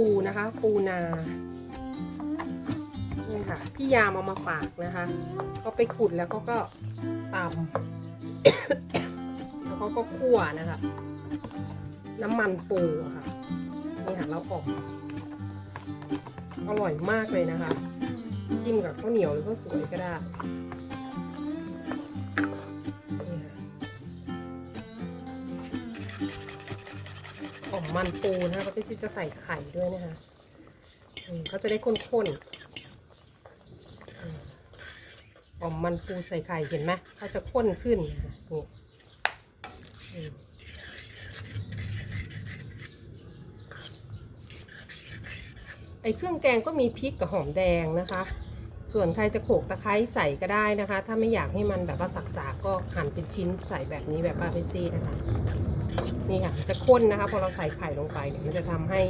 ปูนะคะ ปูนานี่ค่ะ พี่ยามเอามาฝากนะคะก็ไปขุดแล้วเขาก็ตำแล้วเขาก็คั่วนะคะ น้ำมันปูะค่ะนี่ค่ะเราออกอร่อยมากเลยนะคะ จิ้มกับข้าวเหนียวหรือข้าวสวยก็ได้ มันปูนะคะพี่จะใส่ไข่ด้วยนะคะอืมก็จะได้ข้นๆออมมันปูใส่ไข่เห็นไหมก็จะข้นขึ้นนี่ไอเครื่องแกงก็มีพริกกับหอมแดงนะคะ ส่วนใครจะโขลกตะไคร้ใส่ก็ได้นะคะ ถ้าไม่อยากให้มันแบบว่าสักๆก็หั่นเป็นชิ้นใส่แบบนี้แบบป้าเปซี่นะคะ นี่ค่ะ จะข้นนะคะ พอเราใส่ไข่ลงไปเนี่ยมันจะทำให้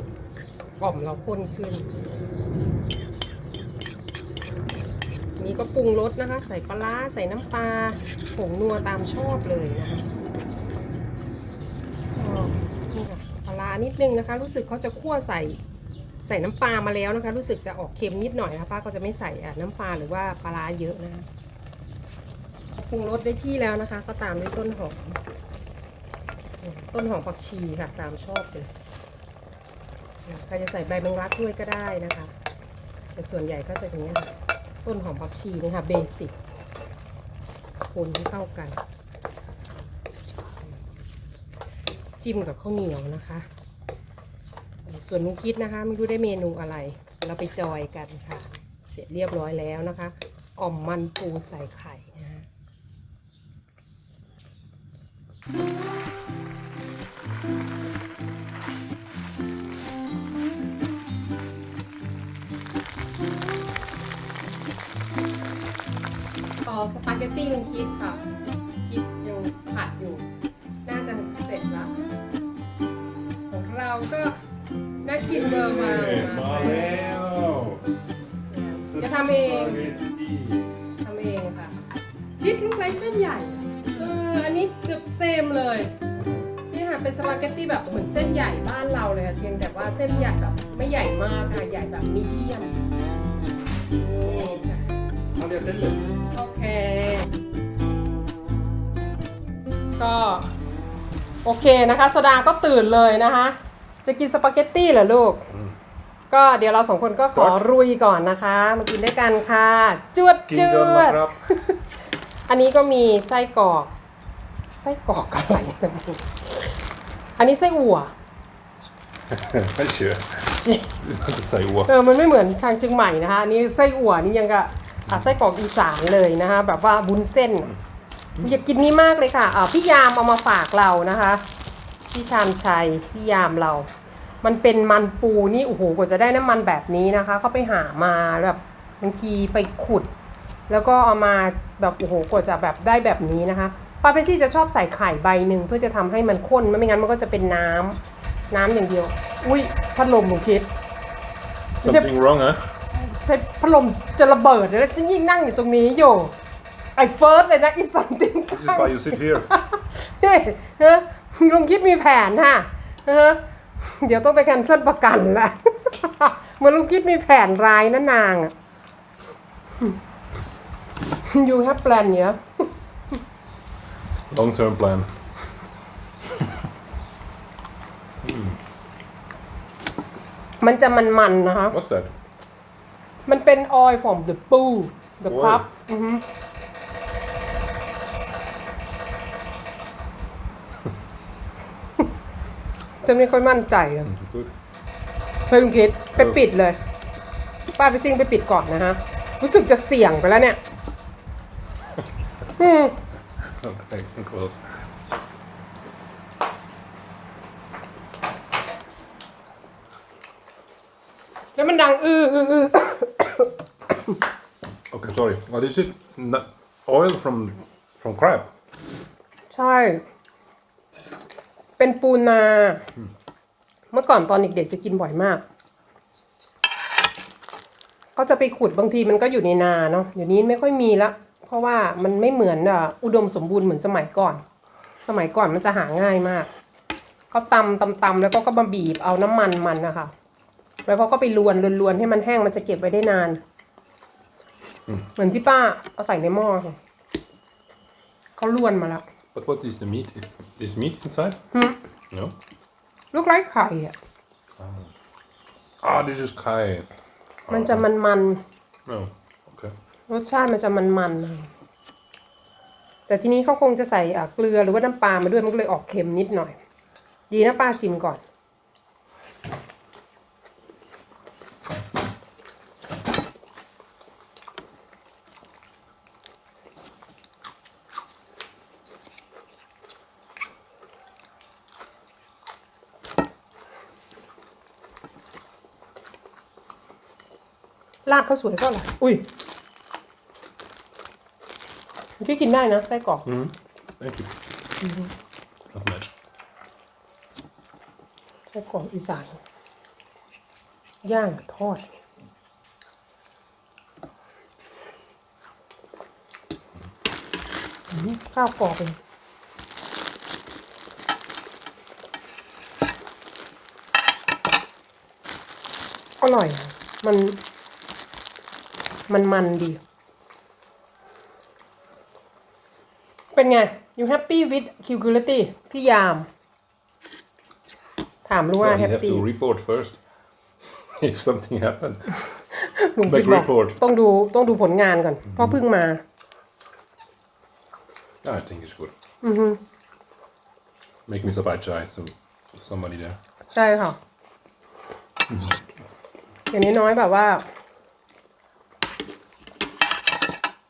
อ่อมเราข้นขึ้น นี่ก็ปรุงรสนะคะ ใส่ปลาใส่น้ำปลาผงนัวตามชอบเลยนะคะนี่ค่ะปลานิดนึงนะคะ รู้สึกเขาจะคั่วใส่ใส่น้ำปลามาแล้วนะคะ รู้สึกจะออกเค็มนิดหน่อยนะคะป้าก็จะไม่ใส่น้ำปลาหรือว่าปลาร้าเยอะนะคะปรุงรสได้ที่แล้วนะคะ ก็ตามด้วยต้นหอม ต้นหอมผักชีค่ะตามชอบเลยใครจะใส่ใบแมงลักด้วยก็ได้นะคะ แต่ส่วนใหญ่ก็จะอย่างนี้ค่ะต้นหอมผักชีนี่ค่ะเบสิกคนให้เข้ากัน จิ้มกับข้าวเหนียวนะคะ ส่วนนุงคิดนะคะ ไม่รู้ได้เมนูอะไร เราไปจอยกันค่ะ เสร็จเรียบร้อยแล้วนะคะอ่อมมันปูใส่ไข่นะคะ สปาเกตตี้ลุงคิดค่ะ คิดยังผัดอยู่ น่าจะเสร็จแล้วของเราก็น่ากินเบอร์มาเอ้ยมาแล้วจะทำเองสปาเกตตี้ทำเองค่ะคิดถึงไรเส้นใหญ่เอออันนี้เกือบเซมเลยนี่ค่ะเป็นสปาเกตตี้แบบเหมือนเส้นใหญ่บ้านเราเลยค่ะเพียงแต่ว่าเส้นใหญ่แบบไม่ใหญ่มากค่ะใหญ่แบบมีเดียมนี่ค่ะเอาเดี๋ยวเต้นเลยโอ เค ก็โอเคนะคะโซดาก็ตื่นเลยนะคะ จะกินสปาเกตตี้เหรอลูก ก็เดี๋ยวเราสองคนก็ขอรุยก่อนนะคะ มากินด้วยกันค่ะ จวดกินจก่อนวนะดครับอันนี้ก็มีไส้กรอก ไส้กรอกอะไรนะอันนี้ไส้อั่วไม่เชื่อมันจะใส่วัวเออมันไม่เหมือนทางเชียงใหม่นะคะอันนี้ไส้อั่วนี่ยังกับ อะไส้กรอกอีสานเลยนะคะ แบบว่าบุญเส้น อยากกินนี่มากเลยค่ะอ่าพี่ยามเอามาฝากเรานะคะพี่ชามชัยพี่ยามเรา มันเป็นมันปูนี่โอ้โหกว่าจะได้น้ำมันแบบนี้นะคะเขาไปหามาแบบบางทีไปขุด แล้วก็เอามาแบบโอ้โหกว่าจะแบบได้แบบนี้นะคะปาเพซี่จะชอบใส่ไข่ใบหนึ่งเพื่อจะทำให้มันข้นไม่งั้นมันก็จะเป็นน้ำน้ำอย่างเดียว อุ้ยพัดลมหนูคิด something wrong ฮะใช้พัดลมจะระเบิดเลยแล้วฉันยิ่งนั่งอยู่ตรงนี้อยู่ไอ้เฟิร์สเลยนะอีสัมติง This is why you sit here เฮ้ยเฮ้ยลุงคิดมีแผนฮะเฮ้ยเดี๋ยวต้องไปแคนเซิลประกันละเหมือนลุงคิดมีแผนร้ายนะนางอะ you have plan เนี่ย long term plan มันจะมันๆนะคะ what's that มันเป็น oil from the ปู the โอ้ crab อือฮึจะไม่ค่อยมั่นใจอะ good เฮ้ยลุงคิดไปปิดเลย ป้าไปซิ่งไปปิดก่อนนะฮะ รู้สึกจะเสี่ยงไปแล้วเนี่ย อืม okay close แล้วมันดัง อื้ออื้ออื้อ okay sorry what is it N- oil from from crab ใช่ เป็นปูนา เมื่อก่อนตอนเด็กๆจะกินบ่อยมาก ก็จะไปขุดบางทีมันก็อยู่ในนาเนาะเดี๋ยวนี้ไม่ค่อยมีละ เพราะว่ามันไม่เหมือนอะอุดมสมบูรณ์เหมือนสมัยก่อน สมัยก่อนมันจะหาง่ายมากเขาตำตำตำแล้วก็ก็มาบีบเอาน้ำมันมันนะคะ แล้วเขาก็ไปลวนลวนให้มันแห้งมันจะเก็บไว้ได้นาน เหมือนที่ป้าเอาใส่ในหม้อค่ะเขาลวนมาแล้ว But what is the meat? Is meat inside? หึ No. ลูกไร้ไข่อะ Ah, this is Kai. มันจะมันมัน No. Okay. ๆรสชาติมันจะมันมันๆนะคะแต่ทีนี้เขาคงจะใส่อะเกลือหรือว่าน้ำปลามาด้วยมันก็เลยออกเค็มนิดหน่อย ดีนะป้าชิมก่อน ลาดเขาวสวยก็อร่อยอุ้ยพี่กินได้นะไส้กรอก Mm. Thank you. Not much. ไส้กรอกอีสานย่างทอด อืมข้าวกรอบเลยอร่อยอะมัน มันมันดี เป็นไง you happy with Q-Quality พี่ยาม ถามรู้ว่า Well, you have happy to report first if something happened. ลุง Back คิดบอก report ต้องดูต้องดูผลงานก่อน เพราะเพิ่งมา Ah, I think it's good. อือฮึ Make me surprise chai, so somebody there. ใช่ค่ะอย่างน้อยๆแบบว่า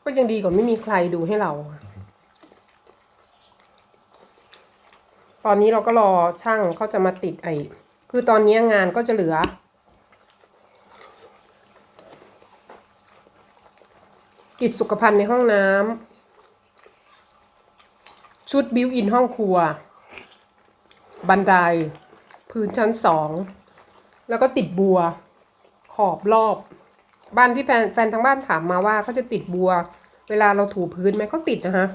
ก็ ยังดีกว่าไม่มีใครดูให้เรา ตอนนี้เราก็รอช่างเขาจะมาติดไอ้คือตอนนี้งานก็จะเหลือ ติดสุขภัณฑ์ในห้องน้ำชุดบิวอินห้องครัว บันได พื้นชั้นสอง แล้วก็ติดบัว ขอบรอบบ้านที่แฟนแฟนทางบ้านถามมาว่าเขาจะติดบัว เวลาเราถูพื้นไหมเขาติดนะฮะ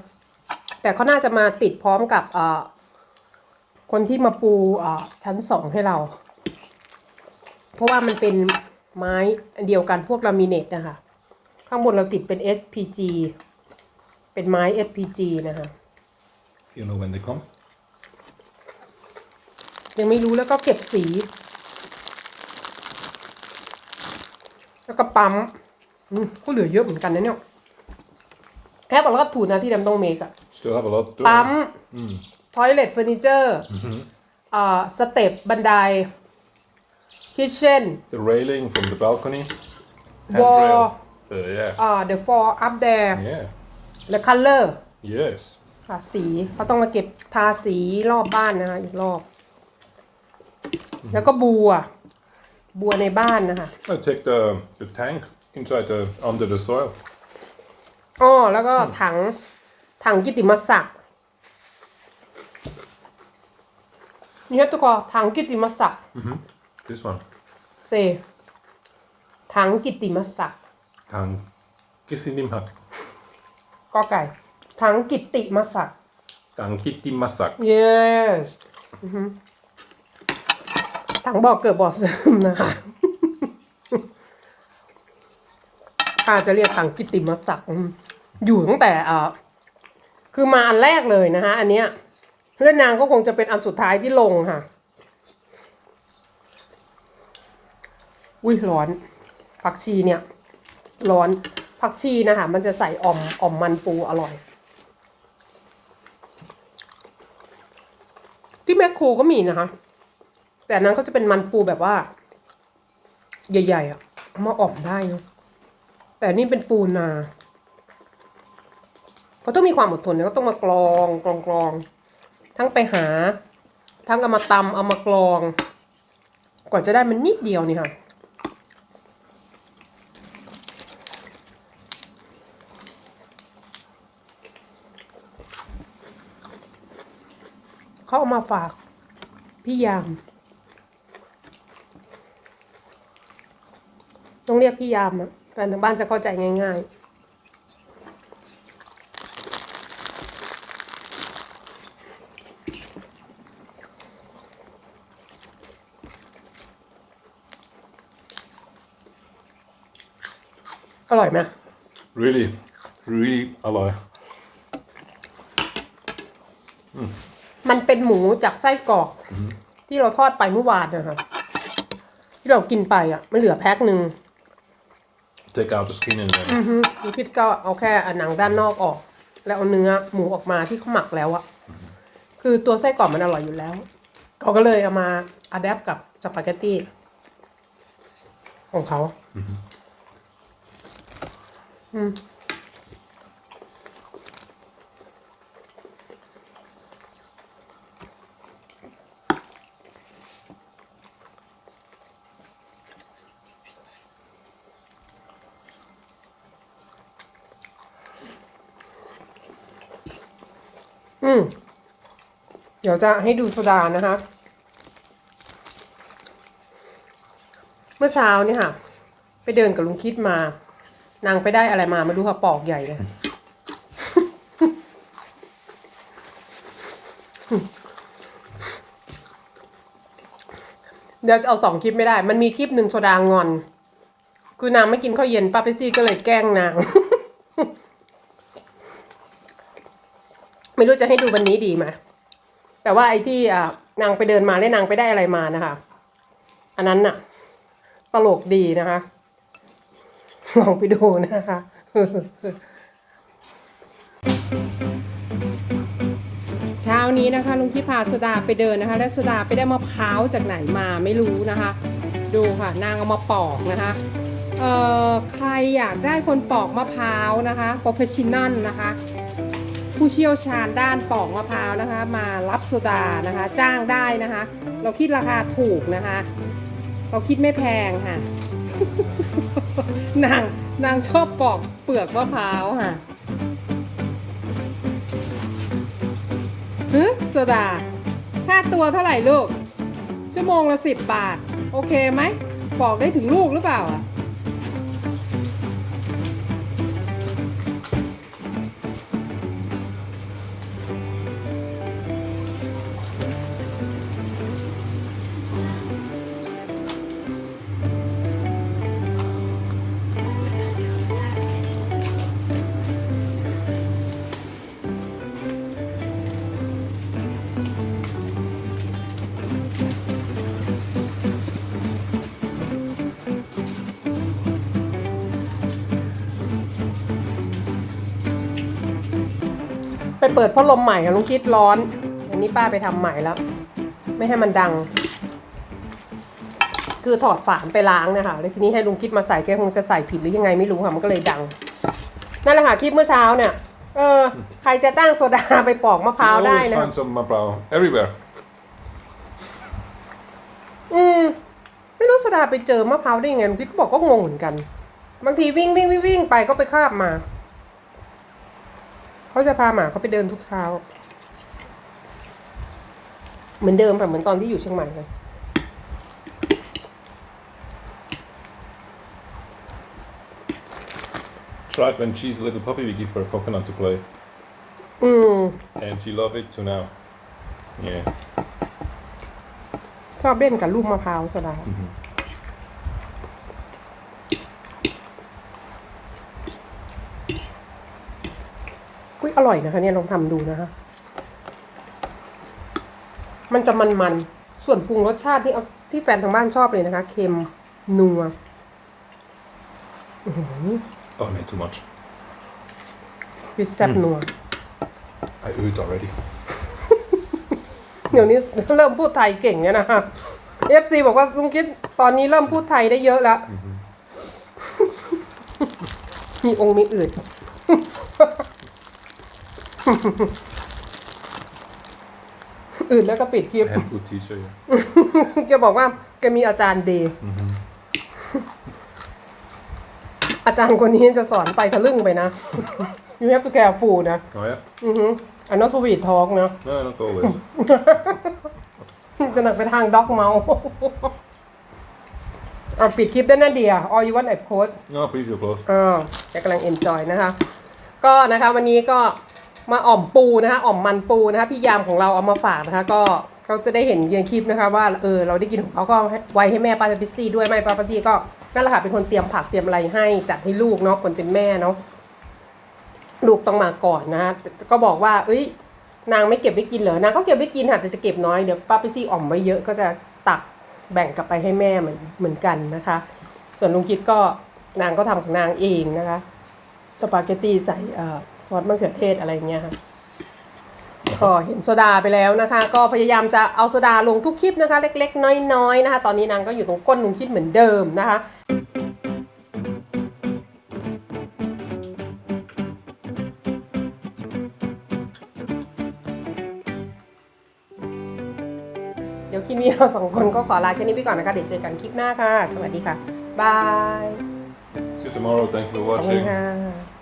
แต่เขาน่าจะมาติดพร้อมกับเอ่อคนที่มาปูเอ่อชั้นสองให้เรา เพราะว่ามันเป็นไม้อันเดียวกันพวกลามิเนตนะคะ ข้างบนเราติดเป็น SPG เป็นไม้ SPG นะคะ You know when they come? ยังไม่รู้แล้วก็เก็บสี แล้วก็ปั๊มอืมก็เหลือเยอะเหมือนกันนะเนี่ย แค่บอกแล้วก็ถูกนะที่ดำต้องเมกอะ Still have a lot to do. ปั๊มทอยเลทเฟอร์นิเจอร์อ่าสเต็ปบันไดคิทเช่น The railing from the balcony. Wall. Handrail. The, yeah. อ่า the floor up there Yeah. the color Yes. ค่ะสีเขาต้องมาเก็บทาสีรอบบ้านนะคะอีกรอบ แล้วก็บัว บัวในบ้านนะคะ I take the the tank inside the under the soil. อ้อแล้วก็ถังถังกิติมศักดิ์นี่ครับทุกคนถังกิติมศักดิ์ This one. เซถังกิติมศักดิ์ Tang Kisinimhat. ก็ไก่ถังกิติมศักดิ์ Tang Kitty Masak. yes อือฮึถังบอกเกิดบ่อเสริมนะคะป้าจะเรียกถังกิติมศักดิ์อืม อยู่ตั้งแต่เอ่อคือมาอันแรกเลยนะคะอันเนี้ยเพื่อนนางก็คงจะเป็นอันสุดท้ายที่ลงค่ะ อุ้ยร้อน ผักชีเนี่ย ร้อนผักชีนะคะมันจะใส่อ่อมอ่อมมันปูอร่อย ที่แมคโครก็มีนะคะ แต่นั้นก็จะเป็นมันปูแบบว่า ใหญ่ ๆอะมาอ่อมได้เนอะแต่นี่เป็นปูนา เขาต้องมีความอดทนเนี่ยก็ต้องมากรองกรองกรอง ทั้งไปหา ทั้งเอามาตำเอามากรอง กว่าจะได้มันนิดเดียวนี่ค่ะเขาเอามาฝากพี่ยาม ต้องเรียกพี่ยามอะแฟนทางบ้านจะเข้าใจง่าย อร่อยไหม Really, really alloy. มันเป็นหมูจากไส้กรอก ที่เราทอดไปเมื่อวานนะคะที่เรากินไปอะ มันเหลือแพ็คหนึ่ง Take out the skin and then อือฮึพี่พิษก็เอาแค่อันหนังด้านนอกออก แล้วเอาเนื้อหมูออกมาที่เขาหมักแล้วอะคือตัวไส้กรอกมันอร่อยอยู่แล้วเขาก็เลยเอามาอัดแอปกับสปาเกตตี้ของเขา อื มอืม เดี๋ยวจะให้ดูโซดานะคะ เมื่อเช้าเนี่ยค่ะ ไปเดินกับลุงคิดมา นางไปได้อะไรมามาดูค่ะปอกใหญ่เลยเดี๋ยวจะเอาสองคลิปไม่ได้ มันมีคลิปหนึ่งโซดางอน คือนางไม่กินข้าวเย็นป้าเปซี่ก็เลยแกล้งนาง ไม่รู้จะให้ดูวันนี้ดีไหมแต่ว่าไอ้ที่อ่านางไปเดินมาแล้นางไปได้อะไรมานะคะ อันนั้นน่ะ ตลกดีนะคะ ลองไปดูนะคะเช้านี้นะคะลุงที่พาโซดาไปเดินนะคะ และโซดาไปได้มะพร้าวจากไหนมาไม่รู้นะคะ ดูค่ะนางเอามาปอกนะคะเอ่อใครอยากได้คนปอกมะพร้าวนะคะโปรเฟชชั่น a ลนะคะ ผู้เชี่ยวชาญด้านปอกมะพร้าวนะคะ มารับโซดานะคะ จ้างได้นะคะ เราคิดราคาถูกนะคะ เราคิดไม่แพงค่ะ นางนางชอบปอกเปลือกมะพร้าวค่ะฮึโซดา ค่าตัวเท่าไหร่ลูก ชั่วโมงละสิบบาท โอเคไหม ปอกได้ถึงลูกหรือเปล่าอะ เปิดพัดลมใหม่ค่ะลุงคิดร้อน อันนี้ป้าไปทำใหม่แล้ว ไม่ให้มันดัง คือถอดฝานไปล้างนะคะแล้วทีนี้ให้ลุงคิดมาใส่แกคงจะใส่ผิดหรือยังไงไม่รู้ค่ะมันก็เลยดัง นั่นแหละค่ะคลิปเมื่อเช้าเนี่ย เออ ใครจะจ้างโซดาไปปอกมะพร้าว you ได้ always นะ find some mapao everywhere. อืมไม่รู้โซดาไปเจอมะพร้าวได้ยังไงลุงคิดก็บอกก็งงเหมือนกัน บางทีวิ่งวิ่งวิ่งวิ่งไปก็ไปคาบมา เขาจะพาหมาเขาไปเดินทุกเช้า เหมือนเดิมค่ะเหมือนตอนที่อยู่เชียงใหม่เลย Tried when she's a little puppy, we give her a coconut to play, อืม and she loved it to now. Yeah. ชอบเล่นกับลูกมะพร้าวโซดากุ้ ร่อยนะคะเนี่ยลองทำดูนะคะ มันจะมันๆ ส่วนปรุงรสชาติที่เอาที่แฟนทางบ้านชอบเลยนะคะ เค็มนัว Oh, no, too much. พิซซ่บนัว I ate already. เดี๋ยวนี้เริ่มพูดไทยเก่งแล้วนะคะเอฟซีบอกว่าลุงคิดตอนนี้เริ่มพูดไทยได้เยอะแล้ว มีองค์มีอื่น อื่นแล้วก็ปิดคลิป And good teacher, yeah. แกบอกว่าแกมีอาจารย์เดย์อาจารย์คนนี้จะสอนไปทะลึ่งไปนะ you have to careful นะ Oh, yeah? อือฮึอันนั้นสวีททอกนะ No, not always. จะหนักไปทางด็อกเมาเอาปิดคลิปได้นะเดีย all you want I post no, please, your close. อ่าแกกำลังเอนจอยนะคะ ก็นะคะวันนี้ก็ มาอ่อมปูนะคะอ่อมมันปูนะคะพี่ยามของเราเอามาฝากนะคะ ก็เขาจะได้เห็นในคลิปนะคะว่าเออเราได้กินของเขาก็ไว้ให้แม่ปาเปซี่ด้วยไม่ปาเปซี่ก็นั่นแหละค่ะเป็นคนเตรียมผักเตรียมอะไรให้จัดให้ลูกเนาะคนเป็นแม่เนาะลูกต้องมาก่อนนะก็บอกว่า เอ้ย นางไม่เก็บไว้กินเหรอนางก็เก็บไว้กินค่ะแต่จะเก็บน้อยเดี๋ยวป้าไปซี่อ่อมไว้เยอะก็จะตักแบ่งกลับไปให้แม่เหมือนเหมือนกันนะคะ ส่วนลุงคิดก็นางก็ทำของนางเองนะคะ สปาเกตตีใส่เอ่อ ซอสมะเขือเทศอะไรอย่างเงี้ยค่ะก็เห็นโซดาไปแล้วนะคะ ก็พยายามจะเอาโซดาลงทุกคลิปนะคะ เล็ก ๆ น้อยๆนะคะ ตอนนี้นางก็อยู่ตรงก้นลุงคิดเหมือนเดิมนะคะเดี๋ยวคลิปนี้เราสองคนก็ขอลาแค่นี้ไปก่อนนะคะ เดี๋ยวเจอกันคลิปหน้าค่ะ สวัสดีค่ะ บาย See you tomorrow. Thank you for ขอบคุณ watching. ค่ะ